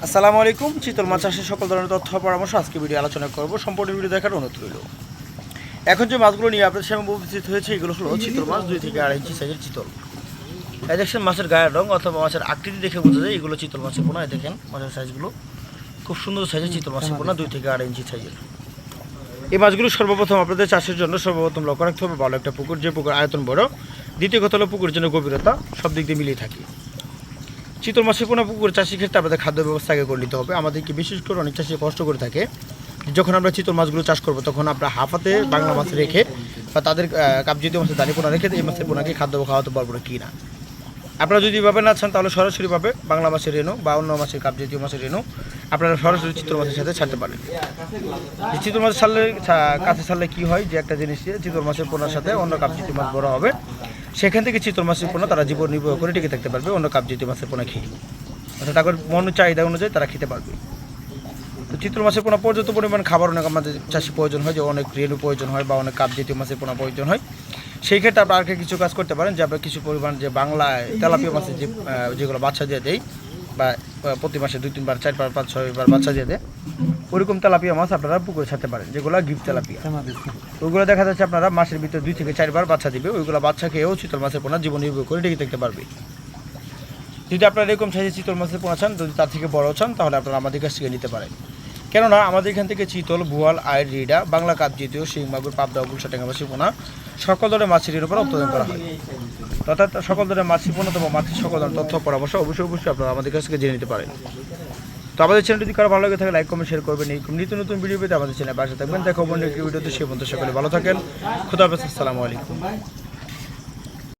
আসসালামু আলাইকুম, চিতল মাছ চাষের সকল ধরনের তথ্য পরামর্শ আজকে ভিডিও আলোচনা করব। সম্পূর্ণ ভিডিও দেখার অনুরোধ রইল। এখন যে মাছগুলো নিয়ে আপনাদের সামনে উপস্থিত হয়েছে, এগুলো হলো চিতল মাছ, দুই থেকে আড়াই ইঞ্চি সাইজের চিতল। এই দেখছেন মাছের গায়ের রং অথবা মাছের আকৃতি দেখে বোঝা যায়, এগুলো চিতল মাছের পোনা। দেখেন মাছের সাইজগুলো খুব সুন্দর সাইজের চিতল মাছের পোনা, দুই থেকে আড়াই ইঞ্চি সাইজের এই মাছগুলো সর্বপ্রথম আপনাদের চাষের জন্য সর্বপ্রথম লক্ষ্য রাখতে হবে, ভালো একটা পুকুর। যে পুকুর আয়তন বড়, দ্বিতীয় কথা হলো পুকুরের জন্য গভীরতা, সব দিক দিয়ে মিলিয়ে থাকে। চিতল মাছের পোনা পুকুর চাষি ক্ষেত্রে আমাদের খাদ্য ব্যবস্থা আগে করে নিতে হবে। আমাদেরকে বিশেষ করে অনেক চাষি কষ্ট করে থাকে। যখন আমরা চিতল মাছগুলো চাষ করব, তখন আমরা হাফাতে বাংলা মাছ রেখে বা তাদের কাপজাতীয় মাছের দানি পোনা রেখে এই মাছের পোনাকে খাদ্য খাওয়াতে পারব না কি না? আপনারা যদি এভাবে না চান, তাহলে সরাসরিভাবে বাংলা মাছের রেণু বা অন্য মাছের কাপজাতীয় মাছের রেণু আপনারা সরাসরি চিতল মাছের সাথে ছাড়তে পারেন। চিতল মাছের ছাড়লে কাছে ছাড়লে কি হয় যে একটা জিনিস চিতল মাছের পোনার সাথে অন্য কাপজাতীয় মাছ বড় হবে। সেখান থেকে চিতল মাছের পোনা তারা জীবন নির্বাহ করে টিকে থাকতে পারবে, অন্য কাপজাতীয় মাছের পোনা খেয়ে। অর্থাৎ তাদের মন চাহিদা অনুযায়ী তারা খেতে পারবে। তো চিত্র মাছের পোনা পর্যাপ্ত পরিমাণ খাবার অনেক আমাদের চাষি প্রয়োজন হয়, যে অনেক রেণু প্রয়োজন হয় বা অনেক কাপ জাতীয় মাছের পোনা প্রয়োজন হয়। সেই ক্ষেত্রে আপনারা আর কিছু কাজ করতে পারেন, যে আপনারা কিছু পরিমাণ যে বাংলায় তেলাপিয়া মাছের যে যেগুলো বাচ্চা দিয়ে দেয় বা প্রতি মাসে দুই, তিনবার, চারবার, পাঁচ, ছয়বার বাচ্চা দিয়ে দেয়। ওরকম তেলাপিয়া মাছ আপনারা পুকুরে ছাড়তে পারেন, যেগুলো গিফট তেলাপিয়া। ওইগুলো দেখা যাচ্ছে আপনারা মাসের ভিতরে দুই থেকে চারবার বাচ্চা দিবে, ওইগুলো বাচ্চা খেয়েও চিতল মাছের পোনা জীবন নির্ভর করে টিকে থাকতে পারবে। যদি আপনারা এরকম সাইজে চিতল মাছের পোনা চান, যদি তার থেকে বড় চান, তাহলে আপনারা আমাদের কাছ থেকে নিতে পারেন। কেননা আমাদের এখান থেকে চিতল ভুয়াল আয়ের রিডা, বাংলা কাপ জাতীয় শিং, মাগুর, পাবদা গুলশা ট্যাঙ্গাবাসী পোনা সকল ধরনের মাছের উপর উৎপাদন করা হয়। অর্থাৎ সকল ধরনের পোনা এবং মাছের সকল ধরনের তথ্য, পরামর্শ অবশ্যই অবশ্যই আপনারা আমাদের কাছ থেকে জেনে নিতে পারেন। তো আমাদের চ্যানেল যদি কারও ভালো লাগে থাকে লাইক কমেন্ট শেয়ার করবেন। এই নিত্য নতুন ভিডিও পেতে আমাদের চ্যানেল পাশে থাকবেন। দেখো অন্য একটি ভিডিওতে সে বন্ধু সকলে ভালো থাকেন। খুদা হাফেজ, আসসালামু আলাইকুম।